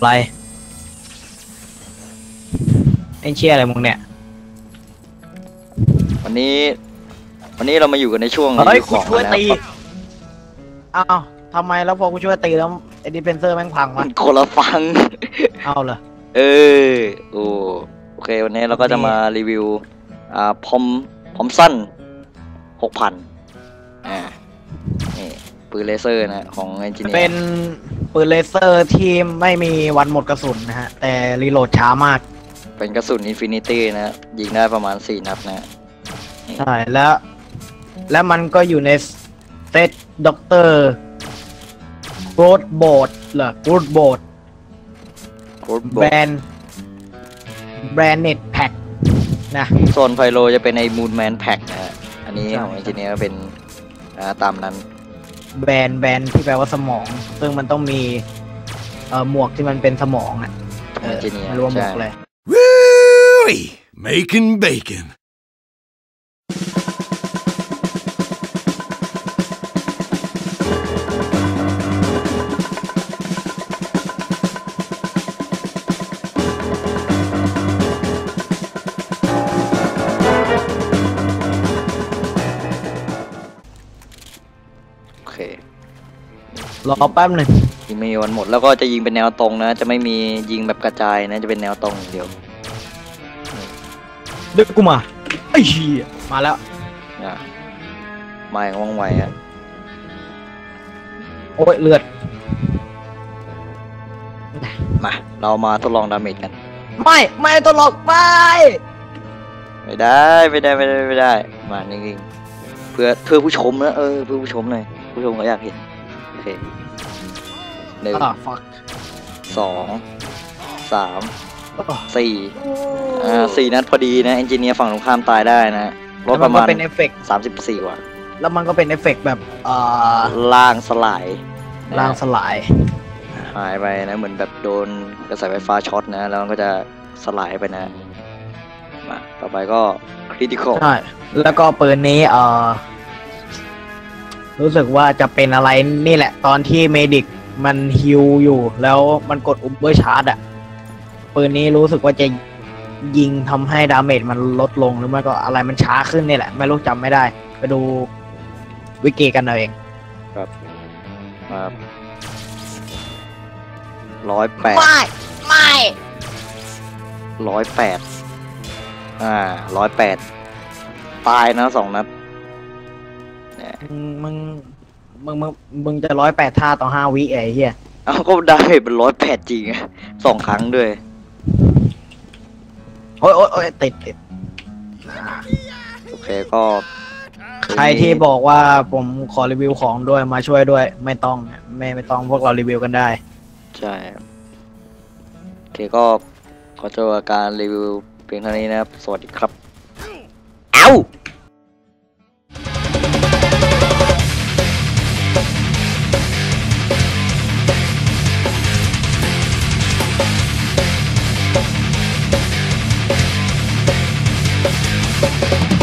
อะไรไอ้เชี่ยอะไรมึงเนี่ย วันนี้ วันนี้เรามาอยู่กันในช่วงเฮ้ยรีวิกูของช่วยนะตีครับอ้าวทำไมแล้วพอกูช่วยตีแล้วไอ้ดิเพนเซอร์แม่งพังมัวะนคนละฟัง เอาเหรอเออโอ้โอเค วันนี้เราก็จะมารีวิว อ่าพอมพอมสั้นหกพันอ่านี่ปืนเลเซอร์นะของเอนจิเนียร์เป็น ปืนเลเซอร์ที่ไม่มีวันหมดกระสุนนะฮะ แต่รีโหลดช้ามาก เป็นกระสุนอินฟินิตี้นะยิงได้ประมาณสี่นัดนะใช่แล้ว แล้วมันก็อยู่ในเซตด็อกเตอร์โกรดโบดเหรอโกรดโบดโคตรบแบรนด์แบรนด์เน็ตแพ็คนะ โซนไฟโลจะเป็นไอ้มูนแมนแพ็กนะฮะอันนี้ใช่ของเอนจิเนียร์เป็นอ่าตามนั้น แบรนด์แบรนด์ที่แปลว่าสมอง ซึ่งมันต้องมีเอ่อหมวกที่มันเป็นสมองอะของเอนจิเนียร์ไม่รู้ว่าหมวใช่กเลย Woo! Making bacon. เครอแป๊บหนึ่งยิงไม่มีวันหมดแล้วก็จะยิงเป็นแนวตรงนะ จะไม่มียิงแบบกระจายนะ จะเป็นแนวตรงอย่างเดียวดึกกูมาไอ้เหี้ยมาแล้ว นะมาอย่างว่องไวอะโอ้ยเลือดมา เรามาทดลองดาเมจกัน ไม่ไม่ตลกไม่ไม่ได้ไม่ได้ไม่ได้ไม่ได้ มานิ่งๆเพื่อเพื่อผู้ชมนะเออเพื่อผู้ชมหน่อย ผู้ชมเขาอยากเห็น โอเคหนึ่งอ่าฟักสองสามสี่อ่าสี่นัดพอดีนะเอนจิเนียร์ฝั่งตรงข้ามตายได้นะลดแล้วปมันระก็มาณเป็นเอฟเฟกต์สามสิบสี่ว่ะแล้วมันก็เป็นเอฟเฟกต์แบบเอ่อล่างสลายนะล่างสลายหายไปนะ เหมือนแบบโดนกระแสไฟฟ้าช็อตนะ แล้วมันก็จะสลายไปนะมาต่อไปก็คริติคอลใช่แล้วก็ปืนนี้เอ่อ รู้สึกว่าจะเป็นอะไรนี่แหละ ตอนที่เมดิกมันฮิวอยู่ แล้วมันกดอุมเบอร์ชาร์จอะปืนนี้รู้สึกว่าจะยิงทำให้ดาเมจมันลดลงหรือไม่ก็อะไรมันช้าขึ้นนี่แหละ ไม่รู้จำไม่ได้ ไปดูวิกิกันเอาเองมาร้อยแปดไม่ ไม่ร้อยแปดอ่าร้อยแปดตายนะสองนัดเนี่ย มึงมึงมึงมึงจะร้อยแปดท่าต่อห้าวิไอ้เหี้ยเอาก็ได้เป็นร้อยแปดจริงอะสองครั้งด้วย โอ้ยโอ้ยโอ้ยติดติดโอเคก็ใครที่บอกว่าผมขอรีวิวของด้วยมาช่วยด้วย ไม่ต้องไม่ไม่ต้องพวกเรารีวิวกันได้ ใช่โอเคก็ขอจบการรีวิวเพียงเท่านี้นะครับ สวัสดีครับ เอ้า Thank